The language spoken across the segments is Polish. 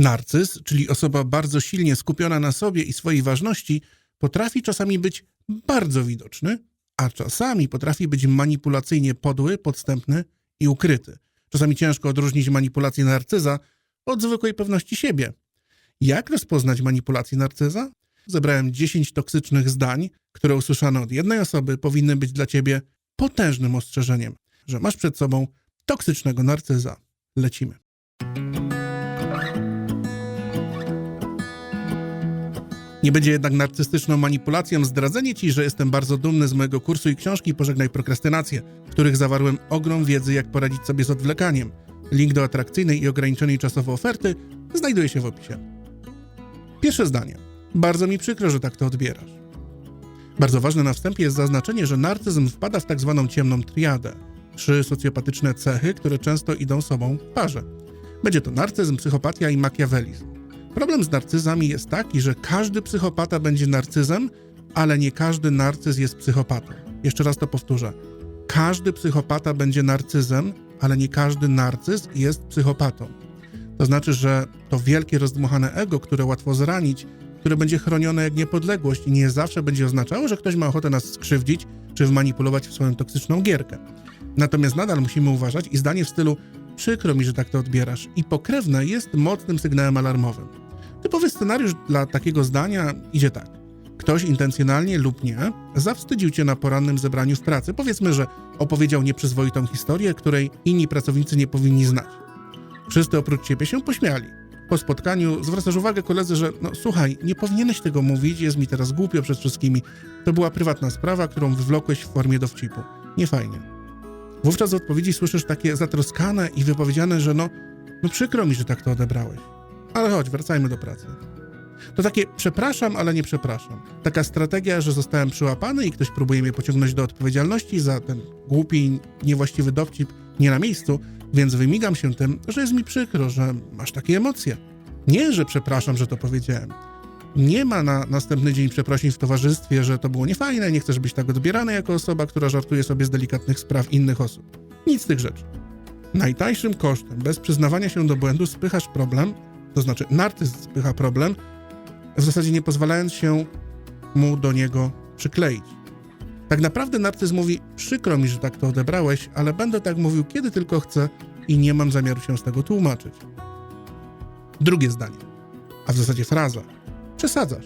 Narcyz, czyli osoba bardzo silnie skupiona na sobie i swojej ważności, potrafi czasami być bardzo widoczny, a czasami potrafi być manipulacyjnie podły, podstępny i ukryty. Czasami ciężko odróżnić manipulację narcyza od zwykłej pewności siebie. Jak rozpoznać manipulację narcyza? Zebrałem 10 toksycznych zdań, które usłyszane od jednej osoby powinny być dla ciebie potężnym ostrzeżeniem, że masz przed sobą toksycznego narcyza. Lecimy. Nie będzie jednak narcystyczną manipulacją zdradzenie ci, że jestem bardzo dumny z mojego kursu i książki Pożegnaj prokrastynację, w których zawarłem ogrom wiedzy, jak poradzić sobie z odwlekaniem. Link do atrakcyjnej i ograniczonej czasowo oferty znajduje się w opisie. Pierwsze zdanie. Bardzo mi przykro, że tak to odbierasz. Bardzo ważne na wstępie jest zaznaczenie, że narcyzm wpada w tak zwaną ciemną triadę. Trzy socjopatyczne cechy, które często idą sobą w parze. Będzie to narcyzm, psychopatia i makiawelizm. Problem z narcyzami jest taki, że każdy psychopata będzie narcyzem, ale nie każdy narcyz jest psychopatą. Jeszcze raz to powtórzę. Każdy psychopata będzie narcyzem, ale nie każdy narcyz jest psychopatą. To znaczy, że to wielkie rozdmuchane ego, które łatwo zranić, które będzie chronione jak niepodległość i nie zawsze będzie oznaczało, że ktoś ma ochotę nas skrzywdzić czy wmanipulować w swoją toksyczną gierkę. Natomiast nadal musimy uważać i zdanie w stylu przykro mi, że tak to odbierasz i pokrewne jest mocnym sygnałem alarmowym. Typowy scenariusz dla takiego zdania idzie tak. Ktoś intencjonalnie lub nie zawstydził cię na porannym zebraniu w pracy. Powiedzmy, że opowiedział nieprzyzwoitą historię, której inni pracownicy nie powinni znać. Wszyscy oprócz ciebie się pośmiali. Po spotkaniu zwracasz uwagę koledze, że no słuchaj, nie powinieneś tego mówić, jest mi teraz głupio przed wszystkimi. To była prywatna sprawa, którą wywlokłeś w formie dowcipu. Nie fajnie. Wówczas w odpowiedzi słyszysz takie zatroskane i wypowiedziane, że no, no przykro mi, że tak to odebrałeś. Ale chodź, wracajmy do pracy. To takie przepraszam, ale nie przepraszam. Taka strategia, że zostałem przyłapany i ktoś próbuje mnie pociągnąć do odpowiedzialności za ten głupi, niewłaściwy dowcip nie na miejscu, więc wymigam się tym, że jest mi przykro, że masz takie emocje. Nie, że przepraszam, że to powiedziałem. Nie ma na następny dzień przeprosin w towarzystwie, że to było niefajne, nie chcesz być tak odbierany jako osoba, która żartuje sobie z delikatnych spraw innych osób. Nic z tych rzeczy. Najtańszym kosztem, bez przyznawania się do błędu, spychasz problem, to znaczy narcyz spycha problem, w zasadzie nie pozwalając się mu do niego przykleić. Tak naprawdę narcyz mówi, przykro mi, że tak to odebrałeś, ale będę tak mówił, kiedy tylko chcę i nie mam zamiaru się z tego tłumaczyć. Drugie zdanie, a w zasadzie fraza. Przesadzasz.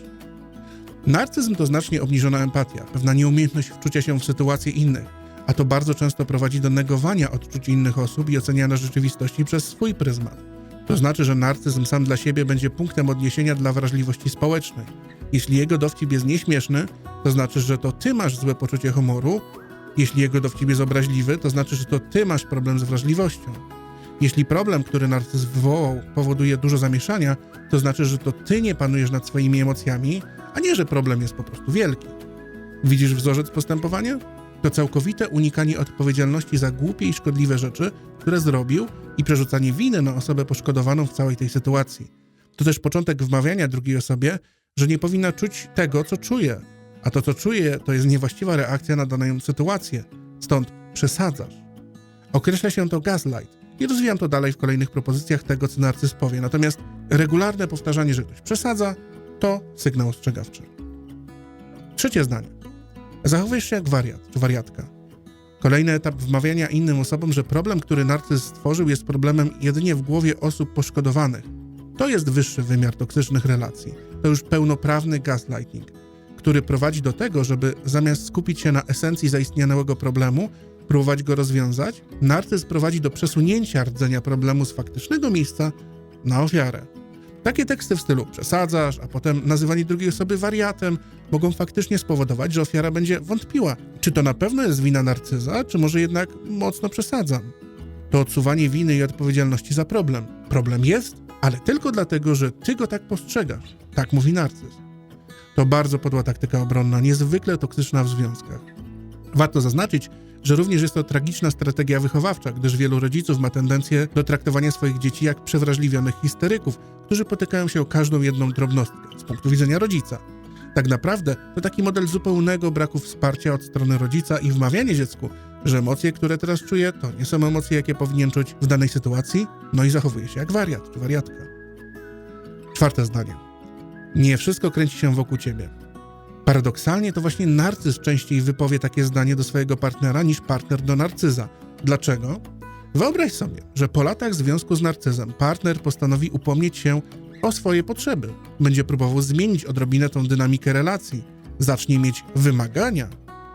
Narcyzm to znacznie obniżona empatia, pewna nieumiejętność wczucia się w sytuacje innych, a to bardzo często prowadzi do negowania odczuć innych osób i oceniania rzeczywistości przez swój pryzmat. To znaczy, że narcyzm sam dla siebie będzie punktem odniesienia dla wrażliwości społecznej. Jeśli jego dowcip jest nieśmieszny, to znaczy, że to ty masz złe poczucie humoru. Jeśli jego dowcip jest obraźliwy, to znaczy, że to ty masz problem z wrażliwością. Jeśli problem, który narcyz wywołał, powoduje dużo zamieszania, to znaczy, że to ty nie panujesz nad swoimi emocjami, a nie, że problem jest po prostu wielki. Widzisz wzorzec postępowania? To całkowite unikanie odpowiedzialności za głupie i szkodliwe rzeczy, które zrobił i przerzucanie winy na osobę poszkodowaną w całej tej sytuacji. To też początek wmawiania drugiej osobie, że nie powinna czuć tego, co czuje, a to, co czuje, to jest niewłaściwa reakcja na daną sytuację. Stąd przesadzasz. Określa się to gaslight i rozwijam to dalej w kolejnych propozycjach tego, co narcyz powie. Natomiast regularne powtarzanie, że ktoś przesadza, to sygnał ostrzegawczy. Trzecie zdanie. Zachowujesz się jak wariat czy wariatka. Kolejny etap wmawiania innym osobom, że problem, który narcyz stworzył, jest problemem jedynie w głowie osób poszkodowanych. To jest wyższy wymiar toksycznych relacji. To już pełnoprawny gaslighting, który prowadzi do tego, żeby zamiast skupić się na esencji zaistniałego problemu, próbować go rozwiązać, narcyz prowadzi do przesunięcia rdzenia problemu z faktycznego miejsca na ofiarę. Takie teksty w stylu przesadzasz, a potem nazywanie drugiej osoby wariatem mogą faktycznie spowodować, że ofiara będzie wątpiła, czy to na pewno jest wina narcyza, czy może jednak mocno przesadzam. To odsuwanie winy i odpowiedzialności za problem. Problem jest, ale tylko dlatego, że ty go tak postrzegasz. Tak mówi narcyz. To bardzo podła taktyka obronna, niezwykle toksyczna w związkach. Warto zaznaczyć, że również jest to tragiczna strategia wychowawcza, gdyż wielu rodziców ma tendencję do traktowania swoich dzieci jak przewrażliwionych histeryków, którzy potykają się o każdą jedną drobnostkę z punktu widzenia rodzica. Tak naprawdę to taki model zupełnego braku wsparcia od strony rodzica i wmawianie dziecku, że emocje, które teraz czuje, to nie są emocje, jakie powinien czuć w danej sytuacji, no i zachowuje się jak wariat czy wariatka. Czwarte zdanie. Nie wszystko kręci się wokół ciebie. Paradoksalnie to właśnie narcyz częściej wypowie takie zdanie do swojego partnera niż partner do narcyza. Dlaczego? Wyobraź sobie, że po latach związku z narcyzem partner postanowi upomnieć się o swoje potrzeby. Będzie próbował zmienić odrobinę tą dynamikę relacji. Zacznie mieć wymagania.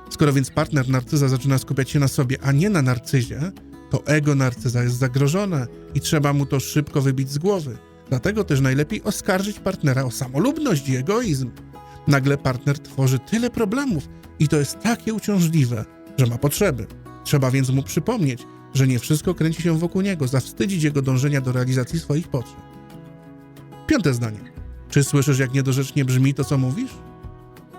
Skoro więc partner narcyza zaczyna skupiać się na sobie, a nie na narcyzie, to ego narcyza jest zagrożone i trzeba mu to szybko wybić z głowy. Dlatego też najlepiej oskarżyć partnera o samolubność i egoizm. Nagle partner tworzy tyle problemów i to jest takie uciążliwe, że ma potrzeby. Trzeba więc mu przypomnieć, że nie wszystko kręci się wokół niego, zawstydzić jego dążenia do realizacji swoich potrzeb. Piąte zdanie. Czy słyszysz, jak niedorzecznie brzmi to, co mówisz?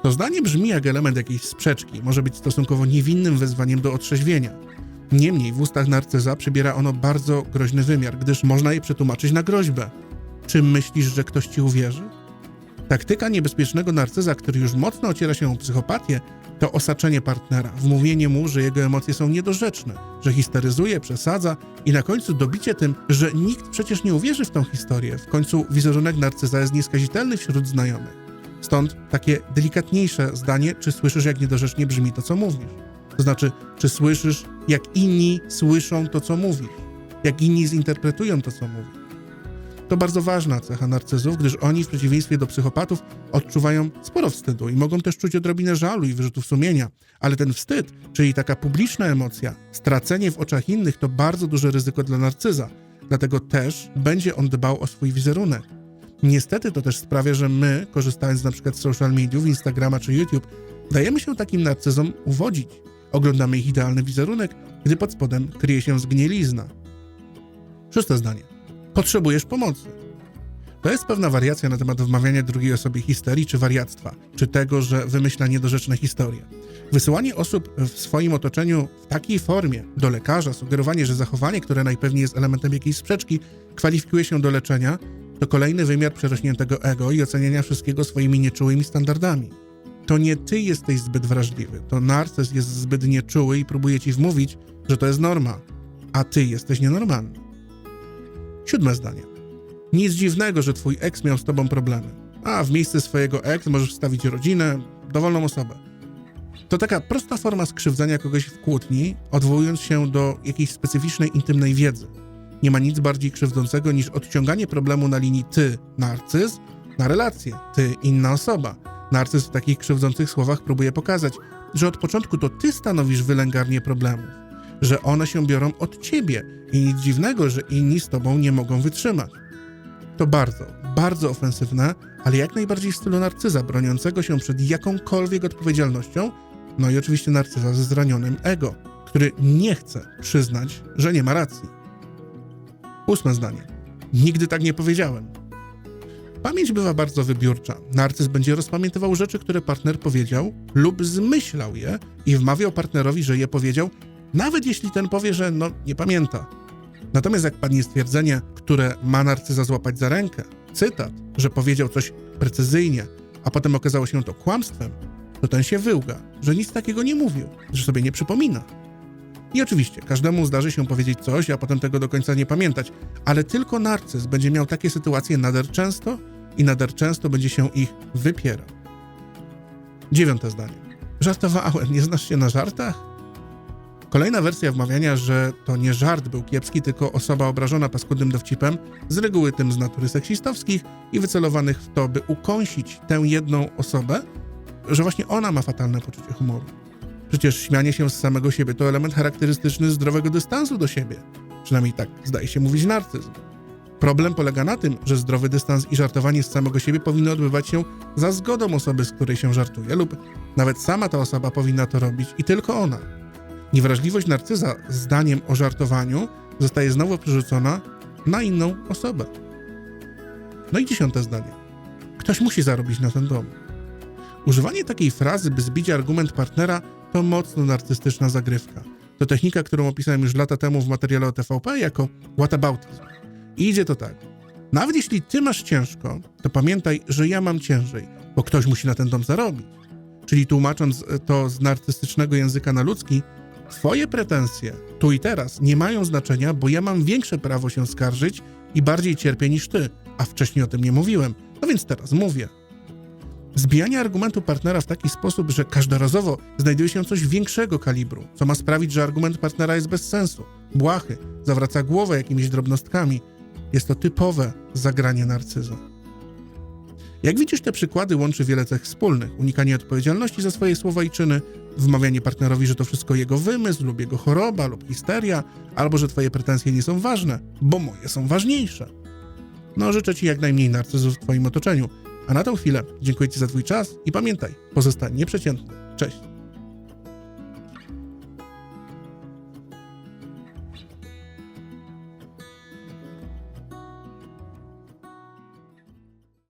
To zdanie brzmi jak element jakiejś sprzeczki, może być stosunkowo niewinnym wezwaniem do otrzeźwienia. Niemniej w ustach narcyza przybiera ono bardzo groźny wymiar, gdyż można je przetłumaczyć na groźbę. Czy myślisz, że ktoś ci uwierzy? Taktyka niebezpiecznego narcyza, który już mocno ociera się o psychopatię, to osaczenie partnera, wmówienie mu, że jego emocje są niedorzeczne, że histeryzuje, przesadza i na końcu dobicie tym, że nikt przecież nie uwierzy w tą historię. W końcu wizerunek narcyza jest nieskazitelny wśród znajomych. Stąd takie delikatniejsze zdanie, czy słyszysz, jak niedorzecznie brzmi to, co mówisz. To znaczy, czy słyszysz, jak inni słyszą to, co mówisz, jak inni zinterpretują to, co mówisz. To bardzo ważna cecha narcyzów, gdyż oni w przeciwieństwie do psychopatów odczuwają sporo wstydu i mogą też czuć odrobinę żalu i wyrzutów sumienia. Ale ten wstyd, czyli taka publiczna emocja, stracenie w oczach innych to bardzo duże ryzyko dla narcyza. Dlatego też będzie on dbał o swój wizerunek. Niestety to też sprawia, że my, korzystając na przykład z social mediów, Instagrama czy YouTube, dajemy się takim narcyzom uwodzić. Oglądamy ich idealny wizerunek, gdy pod spodem kryje się zgnielizna. Szóste zdanie. Potrzebujesz pomocy. To jest pewna wariacja na temat wmawiania drugiej osobie histerii czy wariactwa, czy tego, że wymyśla niedorzeczne historie. Wysyłanie osób w swoim otoczeniu w takiej formie do lekarza, sugerowanie, że zachowanie, które najpewniej jest elementem jakiejś sprzeczki, kwalifikuje się do leczenia, to kolejny wymiar przerośniętego ego i oceniania wszystkiego swoimi nieczułymi standardami. To nie ty jesteś zbyt wrażliwy, to narcyz jest zbyt nieczuły i próbuje ci wmówić, że to jest norma, a ty jesteś nienormalny. Siódme zdanie. Nic dziwnego, że twój ex miał z tobą problemy. A w miejsce swojego ex możesz wstawić rodzinę, dowolną osobę. To taka prosta forma skrzywdzenia kogoś w kłótni, odwołując się do jakiejś specyficznej, intymnej wiedzy. Nie ma nic bardziej krzywdzącego niż odciąganie problemu na linii ty, narcyz, na relację, ty, inna osoba. Narcyz w takich krzywdzących słowach próbuje pokazać, że od początku to ty stanowisz wylęgarnię problemów, że one się biorą od ciebie i nic dziwnego, że inni z tobą nie mogą wytrzymać. To bardzo, bardzo ofensywne, ale jak najbardziej w stylu narcyza, broniącego się przed jakąkolwiek odpowiedzialnością, no i oczywiście narcyza ze zranionym ego, który nie chce przyznać, że nie ma racji. Ósme zdanie. Nigdy tak nie powiedziałem. Pamięć bywa bardzo wybiórcza. Narcyz będzie rozpamiętywał rzeczy, które partner powiedział lub zmyślał je i wmawiał partnerowi, że je powiedział, nawet jeśli ten powie, że no nie pamięta. Natomiast jak padnie stwierdzenie, które ma narcyza złapać za rękę, cytat, że powiedział coś precyzyjnie, a potem okazało się to kłamstwem, to ten się wyłga, że nic takiego nie mówił, że sobie nie przypomina. I oczywiście, każdemu zdarzy się powiedzieć coś, a potem tego do końca nie pamiętać, ale tylko narcyz będzie miał takie sytuacje nader często i nader często będzie się ich wypierał. Dziewiąte zdanie. Żartowałem, nie znasz się na żartach? Kolejna wersja wmawiania, że to nie żart był kiepski, tylko osoba obrażona paskudnym dowcipem, z reguły tym z natury seksistowskich i wycelowanych w to, by ukąsić tę jedną osobę, że właśnie ona ma fatalne poczucie humoru. Przecież śmianie się z samego siebie to element charakterystyczny zdrowego dystansu do siebie. Przynajmniej tak zdaje się mówić narcyzm. Problem polega na tym, że zdrowy dystans i żartowanie z samego siebie powinno odbywać się za zgodą osoby, z której się żartuje, lub nawet sama ta osoba powinna to robić i tylko ona. Niewrażliwość narcyza zdaniem o żartowaniu zostaje znowu przerzucona na inną osobę. No i dziesiąte zdanie. Ktoś musi zarobić na ten dom. Używanie takiej frazy, by zbić argument partnera, to mocno narcystyczna zagrywka. To technika, którą opisałem już lata temu w materiale o TVP jako whataboutism. I idzie to tak. Nawet jeśli ty masz ciężko, to pamiętaj, że ja mam ciężej, bo ktoś musi na ten dom zarobić. Czyli tłumacząc to z narcystycznego języka na ludzki, twoje pretensje tu i teraz nie mają znaczenia, bo ja mam większe prawo się skarżyć i bardziej cierpię niż ty. a wcześniej o tym nie mówiłem, no więc teraz mówię. Zbijanie argumentu partnera w taki sposób, że każdorazowo znajduje się coś większego kalibru, co ma sprawić, że argument partnera jest bez sensu, błahy, zawraca głowę jakimiś drobnostkami, jest to typowe zagranie narcyza. Jak widzisz, te przykłady łączy wiele cech wspólnych: unikanie odpowiedzialności za swoje słowa i czyny, wmawianie partnerowi, że to wszystko jego wymysł, lub jego choroba, lub histeria, albo że twoje pretensje nie są ważne, bo moje są ważniejsze. No, życzę ci jak najmniej narcyzów w twoim otoczeniu. A na tą chwilę dziękuję ci za twój czas i pamiętaj, pozostań nieprzeciętny. Cześć.